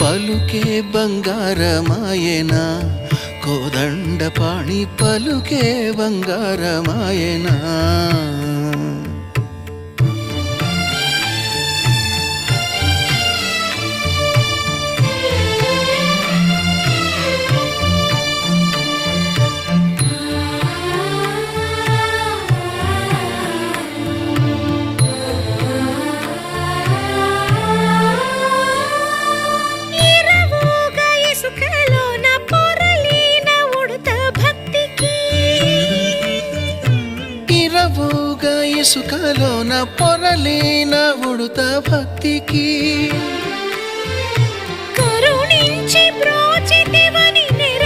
పలుకే బంగారమాయనా? కోదండ పాణి పలుకే బంగారమాయనా? ఇరవుగా ఇసుకలోన పొరలేన ఉడుత భక్తికి.